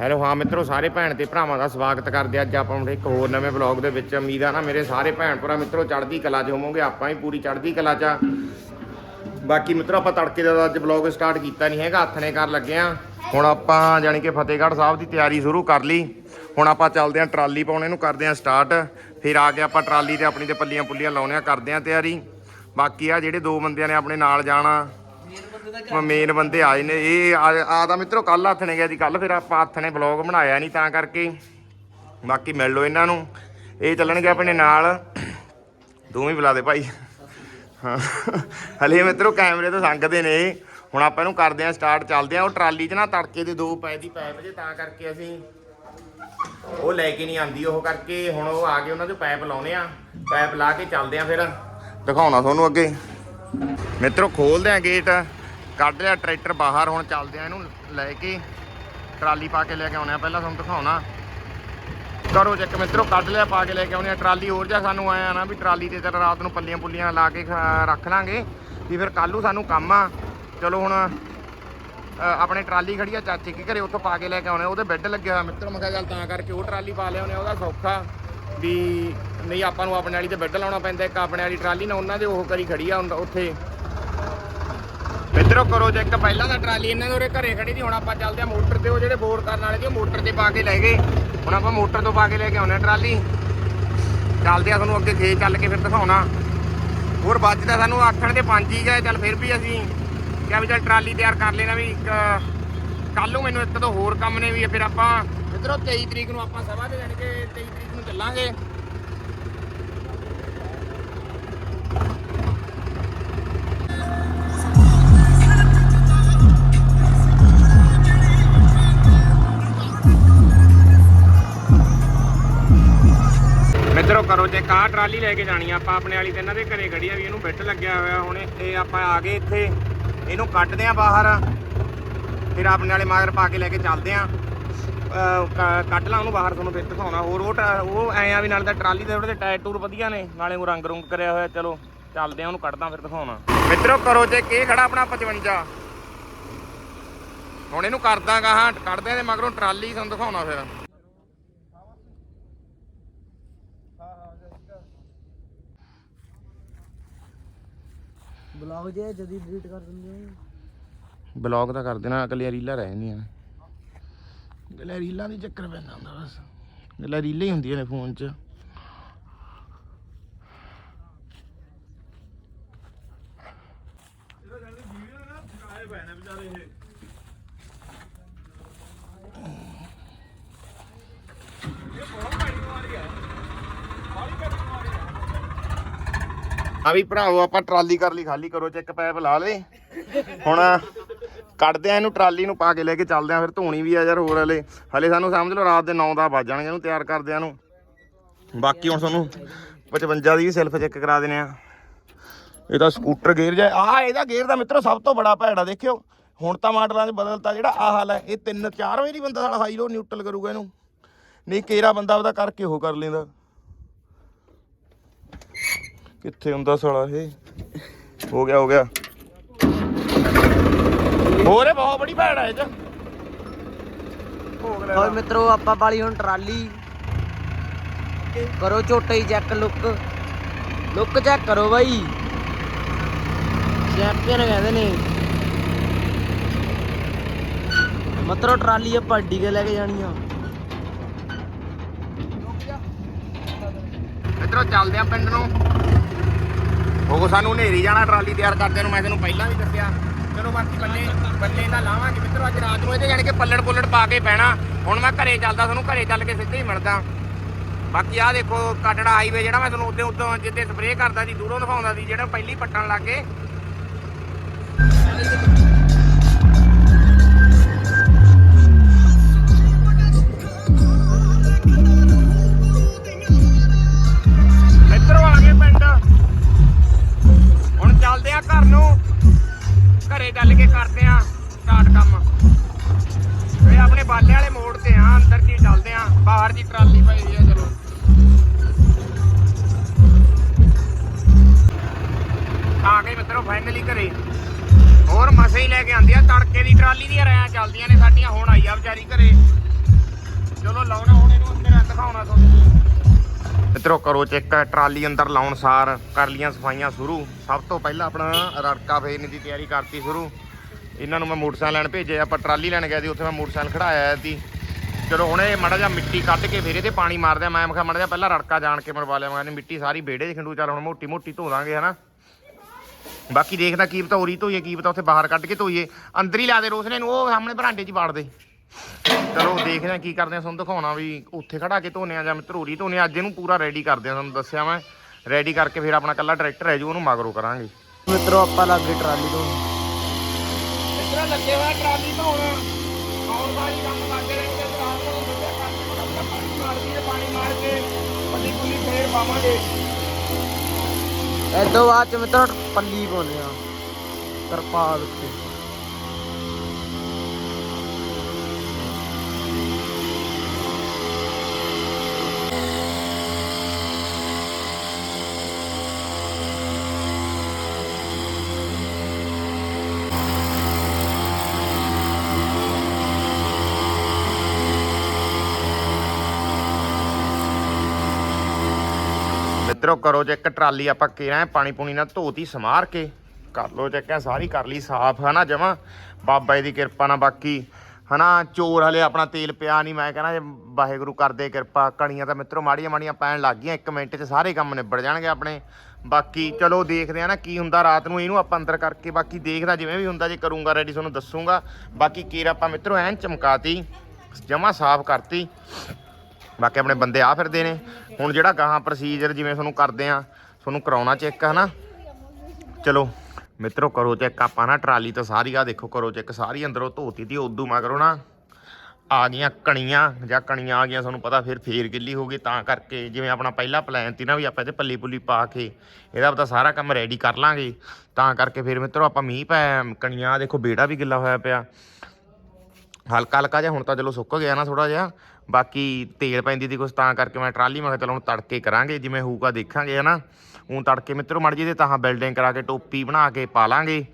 Hello ਹਾਂ ਮਿੱਤਰੋ, ਸਾਰੇ ਭੈਣ ਤੇ ਭਰਾਵਾਂ ਦਾ ਸਵਾਗਤ ਕਰਦੇ ਅੱਜ ਆਪਾਂ ਹੁਣ ਇੱਕ ਹੋਰ ਨਵੇਂ ਵਲੌਗ ਦੇ ਵਿੱਚ। ਉਮੀਦ ਆ ਨਾ ਮੇਰੇ ਸਾਰੇ ਭੈਣ ਭਰਾ ਮਿੱਤਰੋ, ਚੜ੍ਹਦੀ ਕਲਾ 'ਚ ਹੋਵੋਗੇ। ਆਪਾਂ ਵੀ ਪੂਰੀ ਚੜ੍ਹਦੀ ਕਲਾ 'ਚ ਆ। ਬਾਕੀ ਮਿੱਤਰੋ, ਆਪਾਂ ਤੜਕੇ ਦਾ ਅੱਜ ਵਲੌਗ ਸਟਾਰਟ ਕੀਤਾ ਨਹੀਂ ਹੈਗਾ, ਹੱਥ ਨੇ ਕਰ ਲੱਗੇ ਆ ਹੁਣ ਆਪਾਂ ਜਾਣੀ ਕਿ ਫਤਿਹਗੜ੍ਹ ਸਾਹਿਬ ਦੀ ਤਿਆਰੀ ਸ਼ੁਰੂ ਕਰ ਲਈ। ਹੁਣ ਆਪਾਂ ਚੱਲਦੇ ਆਂ ਟਰਾਲੀ ਪਾਉਣੇ ਨੂੰ ਕਰਦੇ ਆਂ ਸਟਾਰਟ ਫਿਰ ਆ ਕੇ ਆਪਾਂ ਟਰਾਲੀ ਤੇ ਆਪਣੀ ਤੇ ਪੱਲੀਆਂ ਪੁੱਲੀਆਂ ਲਾਉਣੇ ਆ ਕਰਦੇ ਆਂ ਤਿਆਰੀ। ਬਾਕੀ ਆ ਜਿਹੜੇ ਦੋ ਬੰਦਿਆਂ ਨੇ ਆਪਣੇ ਨਾਲ ਜਾਣਾ ਮੇਨ ਬੰਦੇ ਆਏ ਨੇ ਇਹ ਆ ਤਾਂ ਮਿੱਤਰੋ ਕੱਲ ਹੱਥ ਨੇ ਗਿਆ ਜੀ ਕੱਲ ਫਿਰ ਆਪਾਂ ਹੱਥ ਨੇ ਵਲੌਗ ਬਣਾਇਆ ਨਹੀਂ ਤਾਂ ਕਰਕੇ। ਬਾਕੀ ਮਿਲ ਲਓ ਇਹਨਾਂ ਨੂੰ ਇਹ ਚੱਲਣਗੇ ਆਪਣੇ ਨਾਲ। ਤੂੰ ਵੀ ਬੁਲਾ ਦੇ ਭਾਈ। ਹਾਂ। ਹਲੇ ਮਿੱਤਰੋ ਕੈਮਰੇ ਤੋਂ ਸੰਗਦੇ ਨੇ। ਹੁਣ ਆਪਾਂ ਇਹਨੂੰ ਕਰਦੇ ਆਂ ਸਟਾਰਟ ਚੱਲਦੇ ਆਂ ਉਹ ਟਰਾਲੀ 'ਚ ਨਾ ਤੜਕੇ ਦੇ ਦੋ ਪੈ ਦੀ ਪੈਪ ਜੇ ਤਾਂ ਕਰਕੇ ਅਸੀਂ ਉਹ ਲੈ ਕੇ ਨਹੀਂ ਆਂਦੀ ਉਹ ਕਰਕੇ। ਹੁਣ ਉਹ ਆ ਗਏ ਉਹਨਾਂ 'ਚੋਂ ਪੈਪ ਲਾਉਨੇ ਆ। ਪੈਪ ਲਾ ਕੇ ਚੱਲਦੇ ਆਂ ਫਿਰ। ਦਿਖਾਉਣਾ ਤੁਹਾਨੂੰ ਅੱਗੇ। ਮਿੱਤਰੋ ਖੋਲਦੇ ਆਂ ਗੇਟ ਕੱਢ ਲਿਆ, ਟਰੈਕਟਰ ਬਾਹਰ ਹੁਣ ਚੱਲਦੇ ਆ ਇਹਨੂੰ ਲੈ ਕੇ। ਟਰਾਲੀ ਪਾ ਕੇ ਲੈ ਕੇ ਆਉਣੇ ਆ, ਪਹਿਲਾਂ ਤੁਹਾਨੂੰ ਦਿਖਾਉਣਾ। ਕਰੋ ਚੱਕ ਮਿੱਤਰੋ, ਕੱਢ ਲਿਆ, ਪਾ ਕੇ ਲੈ ਕੇ ਆਉਣੇ ਆ। ਟਰਾਲੀ ਹੋਰ ਜਾਂ ਸਾਨੂੰ ਆਇਆ ਨਾ ਵੀ ਟਰਾਲੀ ਤੇ ਤਾਂ ਰਾਤ ਨੂੰ ਪੱਲੀਆਂ ਪੁੱਲੀਆਂ ਲਾ ਕੇ ਖ- ਰੱਖ ਲਾਂਗੇ। ਵੀ ਫਿਰ ਕੱਲ੍ਹ ਸਾਨੂੰ ਕੰਮ ਆ। ਚਲੋ ਹੁਣ ਆਪਣੇ ਟਰਾਲੀ ਖੜੀ ਆ, ਚਾਚੇ ਕੀ ਘਰੇ ਉੱਥੋਂ ਪਾ ਕੇ ਲੈ ਕੇ ਆਉਣੇ ਉਹਦੇ ਬੈੱਡ ਲੱਗਿਆ ਹੋਇਆ ਮਿੱਤਰ, ਮੈਂ ਕਿਹਾ ਚੱਲ ਤਾਂ ਕਰਕੇ ਉਹ ਟਰਾਲੀ ਪਾ ਲਿਆਉਣੇ ਉਹਦਾ ਸੌਖਾ। ਵੀ ਨਹੀਂ, ਆਪਾਂ ਨੂੰ ਆਪਣੇ ਵਾਲੀ ਤੇ ਬੈੱਡ ਲਾਉਣਾ ਪੈਂਦਾ, ਇੱਕ ਆਪਣੇ ਵਾਲੀ ਟਰਾਲੀ ਨਾਲ ਉਹਨਾਂ ਦੇ ਉਹ ਕਰੀ ਖੜੀ ਆ ਹੁਣ ਉੱਥੇ। ਮਿੱਤਰੋ ਕਰੋ ਚੈੱਕ, ਪਹਿਲਾਂ ਤਾਂ ਟਰਾਲੀ ਇਹਨਾਂ ਦੇ ਉਰੇ ਘਰੇ ਖੜੀ ਸੀ, ਹੁਣ ਆਪਾਂ ਚੱਲਦੇ ਆ ਮੋਟਰ ਤੇ, ਉਹ ਜਿਹੜੇ ਬੋਰ ਕਰਨ ਵਾਲੇ ਸੀ, ਉਹ ਮੋਟਰ ਤੇ ਪਾ ਕੇ ਲੈ ਗਏ। ਹੁਣ ਆਪਾਂ ਮੋਟਰ ਤੋਂ ਪਾ ਕੇ ਲੈ ਕੇ ਆਉਣੇ ਆ ਟਰਾਲੀ। ਚੱਲਦੇ ਆ ਤੁਹਾਨੂੰ ਅੱਗੇ ਖੇਤ ਚੱਲ ਕੇ ਫਿਰ ਦਿਖਾਉਣਾ। ਹੋਰ ਵੱਜਦਾ ਸਾਨੂੰ ਆਖਣ ਦੇ ਪੰਜ ਹੀ ਗਏ, ਚੱਲ ਫਿਰ ਵੀ ਅਸੀਂ ਕਿਹਾ ਵੀ ਚੱਲ ਟਰਾਲੀ ਤਿਆਰ ਕਰ ਲੈਣਾ ਵੀ ਕੱਲ ਨੂੰ ਮੈਨੂੰ ਇੱਕ ਤੋਂ ਹੋਰ ਕੰਮ ਨੇ ਵੀ, ਫਿਰ ਆਪਾਂ ਮਿੱਤਰੋ 23 ਤਰੀਕ ਨੂੰ ਆਪਾਂ ਸਭਾ ਤੇ ਜਾਣੀ ਕਿ 23 ਤਰੀਕ ਨੂੰ ਚੱਲਾਂਗੇ। ਟਰਾਲੀ ਲੈ ਕੇ ਜਾਣੀ ਆਪਾਂ ਆਪਣੇ ਵਾਲੀ ਤੇ ਇਹਨਾਂ ਦੇ ਘਰੇ ਖੜੀ ਆ ਵੀ ਇਹਨੂੰ ਬਿੱਟ ਲੱਗਿਆ ਹੋਇਆ ਹੁਣ ਇਹ ਆਪਾਂ ਆ ਗਏ ਇੱਥੇ। ਇਹਨੂੰ ਕੱਢਦੇ ਆ ਬਾਹਰ। ਫਿਰ ਆਪਣੇ ਵਾਲੇ ਮਾਗਰ ਪਾ ਕੇ ਲੈ ਕੇ ਚੱਲਦੇ ਆ। ਕੱਢ ਲਾਂ ਉਹਨੂੰ ਬਾਹਰ ਤੁਹਾਨੂੰ ਫਿਰ ਦਿਖਾਉਣਾ। ਹੋਰ ਉਹ ਉਹ ਐ ਆ ਵੀ ਨਾਲੇ ਤਾਂ ਟਰਾਲੀ ਦੇ ਥੋੜੇ ਟਾਇਰ ਟੂਰ ਵਧੀਆ ਨੇ। ਨਾਲੇ ਉਹ ਰੰਗ ਰੁੰਗ ਕਰਿਆ ਹੋਇਆ। ਚਲੋ, ਚੱਲਦੇ ਆ, ਉਹਨੂੰ ਕੱਢਦਾ ਫਿਰ ਦਿਖਾਉਣਾ। ਮਿੱਤਰੋ, ਕਰੋ ਜੇ ਕੀ ਖੜਾ ਆਪਣਾ 55 ਹੁਣ ਇਹਨੂੰ ਕਰਦਾਗਾ, ਹਾਂ, ਕੱਢਦੇ ਆ ਤੇ ਮਗਰੋਂ ਟਰਾਲੀ, ਤੁਹਾਨੂੰ ਦਿਖਾਉਣਾ ਫਿਰ। ਬਲੌਗ ਜੇ ਜਦੀ ਡਿਲੀਟ ਕਰ ਦਿੰਦੇ ਬਲੌਗ ਤਾਂ ਕਰ ਦੇਣਾ ਅਗਲੀਆਂ ਰੀਲਾਂ ਰਹਿ ਜਾਂਦੀਆਂ ਨੇ। ਅਗਲੀਆਂ ਰੀਲਾਂ ਦੀ ਚੱਕਰ ਪੈਂਦਾ ਹੁੰਦਾ ਬਸ। ਅਗਲੀਆਂ ਰੀਲਾਂ ਹੀ ਹੁੰਦੀਆਂ ਨੇ ਫੋਨ 'ਚ। ਆ ਵੀ ਭਰਾਵੋ, ਆਪਾਂ ਟਰਾਲੀ ਕਰ ਲਈ, ਖਾਲੀ ਕਰੋ, ਚੈੱਕ ਪੈਪ ਲਾ ਲੇ ਹੁਣ ਕੱਢਦੇ ਆ ਇਹਨੂੰ, ਟਰਾਲੀ ਨੂੰ ਪਾ ਕੇ ਲੈ ਕੇ ਚੱਲਦੇ ਆ ਫਿਰ ਧੋਣੀ ਵੀ ਆ ਯਾਰ ਹੋਰ ਹਲੇ। ਹਲੇ ਸਾਨੂੰ ਸਮਝ ਲਓ, ਰਾਤ ਦੇ 9 ਦਾ ਵੱਜ ਜਾਣਗੇ ਇਹਨੂੰ, ਤਿਆਰ ਕਰਦਿਆਂ ਨੂੰ ਬਾਕੀ ਹੁਣ ਤੁਹਾਨੂੰ 55 ਦੀ ਵੀ ਸੈਲਫ ਚੈੱਕ ਕਰਾ ਦੇਣੇ ਆ ਇਹ ਤਾਂ ਸਕੂਟਰ ਗੇਅਰ ਜਾ ਆ ਇਹਦਾ ਗੇਅਰ ਦਾ ਮਿੱਤਰੋ ਸਭ ਤੋਂ ਬੜਾ ਭੈੜਾ, ਦੇਖਿਓ। ਹੁਣ ਤਾਂ ਮਾਡਲਾਂ 'ਚ ਬਦਲਤਾ ਜਿਹੜਾ ਆਹ ਹਾਲ ਹੈ, ਇਹ ਤਿੰਨ ਚਾਰ ਵਜੇ ਨਹੀਂ ਬੰਦਾ ਸਾਲਾ ਹਾਈ ਲੋ ਨਿਊਟਰਲ ਕਰੂਗਾ ਇਹਨੂੰ। ਨਹੀਂ ਕੇਰਾ ਬੰਦਾ ਉਹਦਾ ਕਰਕੇ ਉਹ ਕਰ ਲੈਂਦਾ। ਕਿੱਥੇ ਹੁੰਦਾ ਸਾਲਾ ਇਹ? ਹੋ ਗਿਆ ਹੋ ਗਿਆ। ਹੋਰ ਇਹ ਬਹੁਤ ਬੜੀ ਭੈੜ ਹੈ ਇਹ ਚ। ਭੋਗ ਲੈ ਹੋਰ ਮਿੱਤਰੋ, ਆਪਾਂ ਵਾਲੀ ਹੁਣ ਟਰਾਲੀ। ਕਰੋ ਝੋਟੇ ਹੀ ਚੈੱਕ ਲੁੱਕ ਲੁੱਕ ਚੈੱਕ ਕਰੋ ਬਾਈ। ਚੈਂਪੀਅਨ ਕਹਿੰਦੇ ਨੇ? ਮਤਰੋ, ਟਰਾਲੀ ਆਪਾਂ ਅੱਡੀ ਕੇ ਲੈ ਕੇ ਜਾਣੀ ਆ। ਇਧਰੋਂ ਚੱਲਦੇ ਆ ਪਿੰਡ ਨੂੰ। ਉਹ ਸਾਨੂੰ ਹਨੇਰੀ ਜਾਣਾ, ਟਰਾਲੀ ਤਿਆਰ ਕਰਦੇ ਨੂੰ ਮੈਂ ਤੈਨੂੰ ਪਹਿਲਾਂ ਵੀ ਦੱਸਿਆ। ਚਲੋ ਬਾਕੀ ਬੱਲੇ ਬੱਲੇ ਦਾ ਲਾਵਾਂਗੇ। ਮਿੱਤਰੋ, ਅੱਜ ਰਾਤ ਨੂੰ ਇਹਦੇ ਜਾਣੀ ਕਿ ਪੱਲੜ ਪੁੱਲੜ ਪਾ ਕੇ ਪੈਣਾ ਹੁਣ ਮੈਂ ਘਰੇ ਚੱਲਦਾ, ਤੁਹਾਨੂੰ ਘਰੇ ਚੱਲ ਕੇ ਸਿੱਧੇ ਹੀ ਮਿਲਦਾ। ਬਾਕੀ ਆਹ ਦੇਖੋ, ਕਾਟੜਾ ਹਾਈਵੇ ਜਿਹੜਾ ਮੈਂ ਤੁਹਾਨੂੰ ਉੱਤੇ ਉੱਤੋਂ ਜਿੱਦੇ ਸਪਰੇਅ ਕਰਦਾ ਸੀ, ਦੂਰੋਂ ਦਿਖਾਉਂਦਾ ਸੀ, ਜਿਹੜਾ ਪਹਿਲੀ ਪੱਟਣ ਲੱਗੇ ਕੋਲੇ ਚੱਲ ਕੇ ਕਰਦੇ ਆ ਸਟਾਰਟ ਕੰਮ। ਇਹ ਆਪਣੇ ਬਾਲੇ ਵਾਲੇ ਮੋੜ ਤੇ ਆ, ਅੰਦਰ ਦੀ ਚੱਲਦੇ ਆ, ਬਾਹਰ ਦੀ ਟਰਾਲੀ ਪਈ ਹੋਈ ਆ ਚਲੋ। ਆ ਗਏ ਮਿੱਤਰੋ ਫਾਈਨਲੀ ਘਰੇ। ਹੋਰ ਮਸੇ ਹੀ ਲੈ ਕੇ ਆਂਦੀ ਆ, ਤੜਕੇ ਦੀ ਟਰਾਲੀ ਦੀਆਂ ਰਾਇਆਂ ਚੱਲਦੀਆਂ ਨੇ ਸਾਡੀਆਂ, ਹੁਣ ਆਈ ਆ ਵਿਚਾਰੀ ਘਰੇ। ਚਲੋ ਲਾਉਣਾ, ਹੁਣ ਇਹਨੂੰ ਅੰਦਰ ਦਿਖਾਉਣਾ ਤੁਹਾਨੂੰ। ਮਿੱਤਰੋ ਕਰੋ ਚੈੱਕ, ਟਰਾਲੀ ਅੰਦਰ ਲਾਉਣ ਸਾਰ, ਕਰ ਲੀਆਂ ਸਫਾਈਆਂ ਸ਼ੁਰੂ। ਸਭ ਤੋਂ ਪਹਿਲਾਂ ਆਪਣਾ ਰੜਕਾ ਫੇਰਨ ਦੀ ਤਿਆਰੀ ਕਰਤੀ ਸ਼ੁਰੂ। ਇਹਨਾਂ ਨੂੰ ਮੈਂ ਮੋਟਰਸਾਈਕਲ ਲੈਣ ਭੇਜਿਆ, ਆਪਾਂ ਟਰਾਲੀ ਲੈਣ ਗਏ ਸੀ, ਉੱਥੇ ਮੈਂ ਮੋਟਰਸਾਈਕਲ ਖੜਾਇਆ ਸੀ। ਚਲੋ ਹੁਣੇ ਇਹ ਮੜਾ ਜਾ ਮਿੱਟੀ ਕੱਢ ਕੇ ਫੇਰੇ 'ਤੇ ਪਾਣੀ ਮਾਰ ਦਿਆ ਮੈਂ ਕਿਹਾ ਮੜਾ ਜਾ ਪਹਿਲਾਂ ਰੜਕਾ ਜਾਣ ਕੇ ਮਰਵਾ ਲਿਆ, ਮੈਂ ਕਿਹਾ ਮਿੱਟੀ ਸਾਰੀ ਵਿਹੜੇ 'ਚ ਖਿੰਡੂ, ਚੱਲ ਹੁਣ ਮੋਟੀ ਮੋਟੀ ਧੋ ਦਾਂਗੇ, ਹਨਾ। ਬਾਕੀ ਦੇਖਦਾ ਕੀ ਪਤਾ ਉਰੀ ਧੋਈਏ, ਕੀ ਪਤਾ ਉੱਥੇ ਬਾਹਰ ਕੱਢ ਕੇ ਧੋਈਏ। ਅੰਦਰ ਹੀ ਲਾ ਦੇ ਰੋਸਨੇ ਨੂੰ ਉਹ ਸਾਹਮਣੇ ਬਰਾਂਡੇ 'ਚ ਹੀ ਵਾੜ ਦੇ। ਚਲੋ ਦੇਖਦੇ ਆ ਕੀ ਕਰਦੇ ਆ ਤੁਹਾਨੂੰ ਦਿਖਾਉਣਾ ਵੀ ਉੱਥੇ ਖੜਾ ਕੇ ਧੋਨੇ ਆ ਜਾਂ ਧਰੂਰੀ ਧੋਨੇ ਅੱਜ ਇਹਨੂੰ ਪੂਰਾ ਰੈਡੀ ਕਰਦੇ ਆ ਤੁਹਾਨੂੰ ਦੱਸਿਆ ਮੈਂ। ਰੈਡੀ ਕਰਕੇ ਫਿਰ ਆਪਣਾ ਕੱਲਾ ਟਰੈਕਟਰ ਹੈ ਜੋ ਉਹਨੂੰ ਮਗਰੋਂ ਕਰਾਂਗੇ। ਮਿੱਤਰੋ ਆਪਾਂ ਲੱਗ ਟਰਾਲੀ ਤੋਂ। ਇਤਨਾ ਲੱਗੇ ਹੋਇਆ ਟਰਾਲੀ ਧੋਣ ਆਉਣ ਵਾਲੀ ਕੰਮ ਕਰਦੇ ਰਹਿੰਦੇ ਰਾਤ ਨੂੰ ਬੱਚਾ ਕੰਮ ਪਾਣੀ ਮਾਰਦੀ ਹੈ ਪਾਣੀ ਮਾਰ ਕੇ ਪੱਲੀ ਪੁੱਲੀ ਫੇਰ ਪਾਵਾਂਗੇ। ਐਦੋਂ ਬਾਅਦ ਚ ਮਿੱਤਰੋ ਪੱਲੀ ਪਾਉਂਦੇ ਆ। ਤਰਪਾਲ ਉੱਤੇ। ਮਿੱਤਰੋ, ਕਰੋ ਜੇ ਇੱਕ ਟਰਾਲੀ ਆਪਾਂ ਕਿਹਾ ਪਾਣੀ ਪੂਣੀ ਨਾਲ ਧੋਤੀ ਸਮਾਰ ਕੇ ਕਰ ਲੋ ਹੈ ਸਾਰੀ ਕਰ ਲਈ, ਸਾਫ਼, ਹਨਾ ਜਮਾ। ਬਾਬਾ ਜੀ ਦੀ ਕਿਰਪਾ ਨਾਲ ਬਾਕੀ, ਹਨਾ, ਚੋਰ ਹਲੇ ਆਪਣਾ ਤੇਲ ਪਿਆ ਨਹੀਂ, ਮੈਂ ਕਹਿੰਦਾ ਵਾਹਿਗੁਰੂ ਕਰਦੇ ਕਿਰਪਾ, ਕਣੀਆਂ ਤਾਂ ਮਿੱਤਰੋ ਮਾੜੀਆਂ ਮਾੜੀਆਂ ਪੈਣ ਲੱਗ ਗਈਆਂ, ਇੱਕ ਮਿੰਟ 'ਚ ਸਾਰੇ ਕੰਮ ਨਿਬੜ ਜਾਣਗੇ ਆਪਣੇ। ਬਾਕੀ ਚਲੋ ਦੇਖਦੇ ਆ ਨਾ ਕੀ ਹੁੰਦਾ ਰਾਤ ਨੂੰ, ਇਹਨੂੰ ਆਪਾਂ ਅੰਦਰ ਕਰਕੇ ਬਾਕੀ ਦੇਖਦਾ, ਜਿਵੇਂ ਵੀ ਹੁੰਦਾ, ਜੇ ਕਰੂੰਗਾ ਰੈਡੀ ਤੁਹਾਨੂੰ ਦੱਸੂਗਾ। ਬਾਕੀ ਕੇਰ ਆਪਾਂ ਮਿੱਤਰੋ ਐਨ ਚਮਕਾਤੀ, ਜਮਾ ਸਾਫ਼ ਕਰਤੀ। ਬਾਕੀ ਆਪਣੇ ਬੰਦੇ ਆ ਫਿਰਦੇ ਨੇ। ਹੁਣ ਜਿਹੜਾ ਗਾਹਾਂ ਪ੍ਰੋਸੀਜਰ ਜਿਵੇਂ ਤੁਹਾਨੂੰ ਕਰਦੇ ਆ, ਤੁਹਾਨੂੰ ਕਰਾਉਣਾ ਚੈੱਕ ਹਨਾ? ਚਲੋ, ਮਿੱਤਰੋ ਕਰੋ ਚੈੱਕ ਆਪਾਂ ਨਾ, ਟਰਾਲੀ ਤਾਂ ਸਾਰੀ ਆ ਦੇਖੋ ਕਰੋ ਚੈੱਕ ਸਾਰੀ ਅੰਦਰੋਂ ਧੋਤੀ ਤੀ ਉਦੋਂ ਮਗਰੋਂ ਨਾ ਆ ਗਈਆਂ ਕਣੀਆਂ, ਜਾਂ ਕਣੀਆਂ ਆ ਗਈਆਂ, ਤੁਹਾਨੂੰ ਪਤਾ ਫਿਰ ਫੇਰ ਗਿੱਲੀ ਹੋ ਗਈ, ਤਾਂ ਕਰਕੇ ਜਿਵੇਂ ਆਪਣਾ ਪਹਿਲਾ ਪਲਾਨ ਸੀ ਨਾ ਵੀ ਆਪਾਂ ਇਹਦੇ ਪੱਲੀ ਪੁੱਲੀ ਪਾ ਕੇ ਇਹਦਾ ਪਤਾ ਸਾਰਾ ਕੰਮ ਰੈਡੀ ਕਰ ਲਾਂਗੇ। ਤਾਂ ਕਰਕੇ ਫਿਰ ਮਿੱਤਰੋ ਆਪਾਂ ਮੀਂਹ ਪੈ, ਕਣੀਆਂ, ਆਹ ਦੇਖੋ ਬੇੜਾ ਵੀ ਗਿੱਲਾ ਹੋਇਆ ਪਿਆ। ਹਲਕਾ ਹਲਕਾ ਜਿਹਾ, ਹੁਣ ਤਾਂ ਚਲੋ ਸੁੱਕ ਗਿਆ ਨਾ ਥੋੜਾ ਜਿਹਾ। ਬਾਕੀ ਤੇਲ ਪੈਂਦੀ ਦੀ ਕੁਛ, ਤਾਂ ਕਰਕੇ ਮੈਂ ਟਰਾਲੀ, ਮੈਂ ਕਿਹਾ ਚਲੋ ਹੁਣ ਤੜਕੇ ਕਰਾਂਗੇ, ਜਿਵੇਂ ਹੋਊਗਾ ਦੇਖਾਂਗੇ, ਹਨਾ? ਹੁਣ ਤੜਕੇ ਮਿੱਤਰੋ, ਮੜ ਜੀ ਦੇ ਤਾਂ ਬਿਲਡਿੰਗ ਕਰਾ ਕੇ ਟੋਪੀ ਬਣਾ ਕੇ ਪਾ ਲਾਂਗੇ।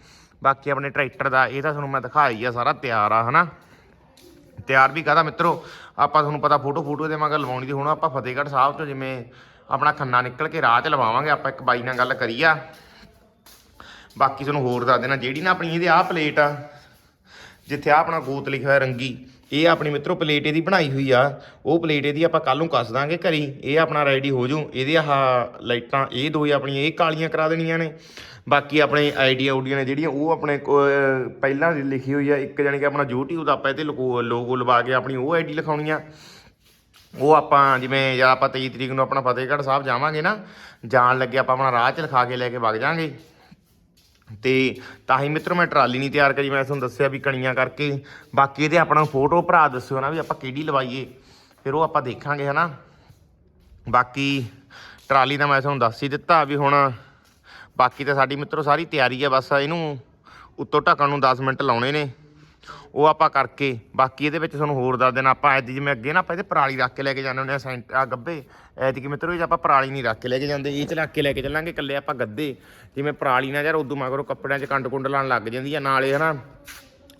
ਬਾਕੀ ਆਪਣੇ ਟਰੈਕਟਰ ਦਾ, ਇਹ ਤਾਂ ਤੁਹਾਨੂੰ ਮੈਂ ਦਿਖਾਈ ਆ ਸਾਰਾ, ਤਿਆਰ ਆ, ਹਨਾ? ਤਿਆਰ ਵੀ ਕਾਹਦਾ ਮਿੱਤਰੋ? ਆਪਾਂ ਤੁਹਾਨੂੰ ਪਤਾ ਫੋਟੋ ਫੋਟੋ ਦੇ ਮਗਰ ਲਵਾਉਣੀ ਦੀ ਹੁਣ ਆਪਾਂ ਫਤਿਹਗੜ੍ਹ ਸਾਹਿਬ ਤੋਂ ਜਿਵੇਂ ਆਪਣਾ ਖੰਨਾ ਨਿਕਲ ਕੇ ਰਾਹ 'ਚ ਲਵਾਵਾਂਗੇ, ਆਪਾਂ ਇੱਕ ਬਾਈ ਨਾਲ ਗੱਲ ਕਰੀ ਆ। ਬਾਕੀ ਤੁਹਾਨੂੰ ਹੋਰ ਦੱਸ ਦੇਣਾ, ਜਿਹੜੀ ਨਾ ਆਪਣੀ ਇਹਦੇ ਆਹ ਪਲੇਟ ਆ, ਜਿੱਥੇ ਆ ਆਪਣਾ ਗੋਤ ਲਿਖਿਆ ਰੰਗੀ ਇਹ ਆਪਣੀ ਮਿੱਤਰੋ ਪਲੇਟ ਇਹਦੀ ਬਣਾਈ ਹੋਈ ਆ, ਉਹ ਪਲੇਟ ਇਹਦੀ ਆਪਾਂ ਕੱਲ ਨੂੰ ਕੱਸ ਦਾਂਗੇ ਘਰੀ। ਇਹ ਆਪਣਾ ਰੈਡੀ ਹੋ ਜੂ। ਇਹਦੇ ਆਹ ਲਾਈਟਾਂ, ਇਹ ਦੋ ਹੀ ਆਪਣੀਆਂ, ਇਹ ਕਾਲੀਆਂ ਕਰਾ ਦੇਣੀਆਂ ਨੇ। ਬਾਕੀ ਆਪਣੇ ਆਈਡੀਆ ਆਡੀਆਂ ਨੇ ਜਿਹੜੀਆਂ, ਉਹ ਆਪਣੇ ਕੋ- ਪਹਿਲਾਂ ਲਿਖੀ ਹੋਈ ਆ, ਇੱਕ ਜਾਣੀ ਕਿ ਆਪਣਾ YouTube ਦਾ ਆਪਾਂ ਇਹਤੇ ਲੋਗੋ ਲਵਾ ਕੇ ਆਪਣੀ ਉਹ ਆਈਡੀ ਲਿਖਾਉਣੀ ਆ। ਉਹ ਆਪਾਂ ਜਿਵੇਂ ਜਾਂ ਆਪਾਂ 23 ਤਰੀਕ ਨੂੰ ਆਪਣਾ ਫਤਿਹਗੜ੍ਹ ਸਾਹਿਬ ਜਾਵਾਂਗੇ ਨਾ, ਜਾਣ ਲੱਗੇ ਆਪਾਂ ਆਪਣਾ ਰਾਹ 'ਚ ਲਿਖਾ ਕੇ ਲੈ ਕੇ ਵਗ ਜਾਾਂਗੇ। ਤੇ ਤਾਂ ਹੀ ਮਿੱਤਰੋ ਮੈਂ ਟਰਾਲੀ ਨਹੀਂ ਤਿਆਰ ਕਰੀ, ਮੈਂ ਤੁਹਾਨੂੰ ਦੱਸਿਆ ਵੀ ਕਣੀਆਂ ਕਰਕੇ। ਬਾਕੀ ਇਹਦੇ ਆਪਣਾ ਫੋਟੋ ਭਰਾ ਦੱਸਿਓ ਨਾ ਵੀ ਆਪਾਂ ਕਿਹੜੀ ਲਵਾਈਏ, ਫਿਰ ਉਹ ਆਪਾਂ ਦੇਖਾਂਗੇ, ਹਨਾ। ਬਾਕੀ ਟਰਾਲੀ ਦਾ ਮੈਂ ਤੁਹਾਨੂੰ ਦੱਸ ਹੀ ਦਿੱਤਾ ਵੀ ਹੁਣ ਬਾਕੀ ਤਾਂ ਸਾਡੀ ਮਿੱਤਰੋ ਸਾਰੀ ਤਿਆਰੀ ਹੈ ਬਸ ਇਹਨੂੰ ਉੱਤੋਂ ਢੱਕਣ ਨੂੰ 10 ਮਿੰਟ ਲਾਉਣੇ ਨੇ। ਉਹ ਆਪਾਂ ਕਰਕੇ, ਬਾਕੀ ਇਹਦੇ ਵਿੱਚ ਤੁਹਾਨੂੰ ਹੋਰ ਦੱਸ ਦੇਣਾ, ਆਪਾਂ ਐਦੀ ਜਿਵੇਂ ਅੱਗੇ ਨਾ ਆਪਾਂ ਇਹਦੇ ਪਰਾਲੀ ਰੱਖ ਕੇ ਲੈ ਕੇ ਜਾਂਦੇ ਹੁੰਦੇ ਆ ਸੈਂਟ, ਆ ਗੱਬੇ, ਐਤਕੀ ਮਿੱਤਰੋ ਇਹ ਆਪਾਂ ਪਰਾਲੀ ਨਹੀਂ ਰੱਖ ਕੇ ਲੈ ਕੇ ਜਾਂਦੇ, ਇਹ ਚ ਰੱਖ ਕੇ ਲੈ ਕੇ ਚੱਲਾਂਗੇ ਇਕੱਲੇ ਆਪਾਂ ਗੱਦੇ, ਜਿਵੇਂ ਪਰਾਲੀ ਨਾਲ ਯਾਰ ਉਦੋਂ ਮਗਰੋਂ ਕੱਪੜਿਆਂ 'ਚ ਕੰਡ ਕੁੰਡ ਲਾਣ ਲੱਗ ਜਾਂਦੀ ਆ, ਨਾਲੇ ਹਨਾ,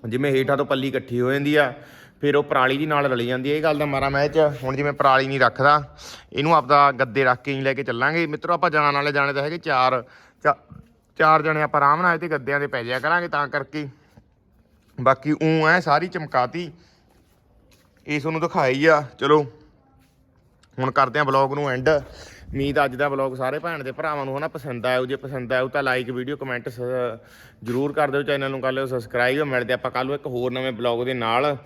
ਜਿਵੇਂ ਹੇਠਾਂ ਤੋਂ ਪੱਲੀ ਇਕੱਠੀ ਹੋ ਜਾਂਦੀ ਆ, ਫਿਰ ਉਹ ਪਰਾਲੀ ਦੀ ਨਾਲ ਰਲੀ ਜਾਂਦੀ ਹੈ ਇਹ ਗੱਲ ਦਾ ਮਾਰਾ ਮੈਂ ਚ, ਹੁਣ ਜਿਵੇਂ ਪਰਾਲੀ ਨਹੀਂ ਰੱਖਦਾ, ਇਹਨੂੰ ਆਪਦਾ ਗੱਦੇ ਰੱਖ ਕੇ ਹੀ ਲੈ ਕੇ ਚੱਲਾਂਗੇ, ਮਿੱਤਰੋ ਆਪਾਂ ਜਾਣ ਵਾਲੇ ਜਾਣੇ ਤਾਂ ਹੈਗੇ ਚਾਰ, ਚਾ- ਚਾਰ ਜਣੇ ਆਪਾਂ ਆਰਾਮ ਨਾਲ ਇਹਦੇ ਗੱਦਿਆਂ ਤੇ ਪੈ ਜਾਇਆ ਕਰਾਂਗੇ ਤਾਂ ਕਰਕੇ। ਬਾਕੀ ਉਹ ਐ, ਸਾਰੀ ਚਮਕਾਤੀ। ਇਸ ਨੂੰ ਦਿਖਾਈ ਆ। ਚਲੋ, ਹੁਣ ਕਰਦੇ ਆ ਬਲੌਗ ਨੂੰ ਐਂਡ ਉਮੀਦ ਅੱਜ ਦਾ ਬਲੌਗ ਸਾਰੇ ਭੈਣ ਦੇ ਭਰਾਵਾਂ ਨੂੰ ਹਨਾ ਪਸੰਦ ਆਇਓ ਜੇ ਪਸੰਦ ਆਇਓ ਤਾਂ ਲਾਈਕ ਵੀਡੀਓ ਕਮੈਂਟ ਜਰੂਰ ਕਰ ਦਿਓ ਚੈਨਲ ਨੂੰ ਕਰ ਲਿਓ ਸਬਸਕ੍ਰਾਈਬ ਮਿਲਦੇ ਆਪਾਂ ਕੱਲ ਨੂੰ ਇੱਕ ਹੋਰ ਨਵੇਂ ਬਲੌਗ ਦੇ ਨਾਲ।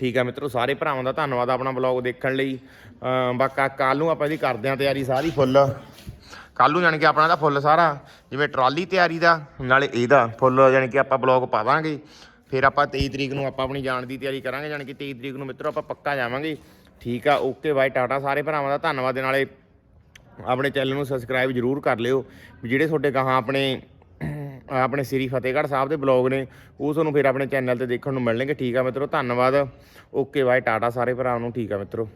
ਠੀਕ ਆ ਮਿੱਤਰੋ, ਸਾਰੇ ਭਰਾਵਾਂ ਦਾ ਧੰਨਵਾਦ ਆਪਣਾ ਬਲੌਗ ਦੇਖਣ ਲਈ। ਅਮ ਬਾਕੀ ਕੱਲ ਨੂੰ ਆਪਾਂ ਇਹਦੀ ਕਰਦੇ ਆ ਤਿਆਰੀ ਸਾਰੀ ਫੁੱਲ ਕੱਲ ਨੂੰ ਜਾਣੀ ਕਿ ਆਪਣਾ ਦਾ ਫੁੱਲ ਸਾਰਾ, ਜਿਵੇਂ ਟਰਾਲੀ ਤਿਆਰੀ ਦਾ, ਨਾਲੇ ਇਹਦਾ ਫੁੱਲ ਜਾਣੀ ਕਿ ਆਪਾਂ ਬਲੌਗ ਪਾਵਾਂਗੇ ਫਿਰ ਆਪਾਂ 23 ਤਰੀਕ ਨੂੰ ਆਪਾਂ ਆਪਣੀ ਜਾਣ ਦੀ ਤਿਆਰੀ ਕਰਾਂਗੇ, ਜਾਣੀ ਕਿ 23 ਤਰੀਕ ਨੂੰ ਮਿੱਤਰੋ ਆਪਾਂ ਪੱਕਾ ਜਾਵਾਂਗੇ। ਠੀਕ ਆ, ਓਕੇ ਬਾਏ, ਟਾਟਾ ਸਾਰੇ ਭਰਾਵਾਂ ਦਾ ਧੰਨਵਾਦ। ਦੇ ਨਾਲੇ ਆਪਣੇ ਚੈਨਲ ਨੂੰ ਸਬਸਕ੍ਰਾਈਬ ਜਰੂਰ ਕਰ ਲਿਓ। ਜਿਹੜੇ ਤੁਹਾਡੇ ਗਾਹਾਂ ਆਪਣੇ ਆਪਣੇ ਸ੍ਰੀ ਫਤਿਹਗੜ੍ਹ ਸਾਹਿਬ ਦੇ ਬਲੌਗ ਨੇ, ਉਹ ਤੁਹਾਨੂੰ ਫਿਰ ਆਪਣੇ ਚੈਨਲ ਤੇ ਦੇਖਣ ਨੂੰ ਮਿਲਣਗੇ। ਠੀਕ ਆ ਮਿੱਤਰੋ, ਧੰਨਵਾਦ। ਓਕੇ ਬਾਏ, ਟਾਟਾ ਸਾਰੇ ਭਰਾਵਾਂ ਨੂੰ। ਠੀਕ ਆ ਮਿੱਤਰੋ।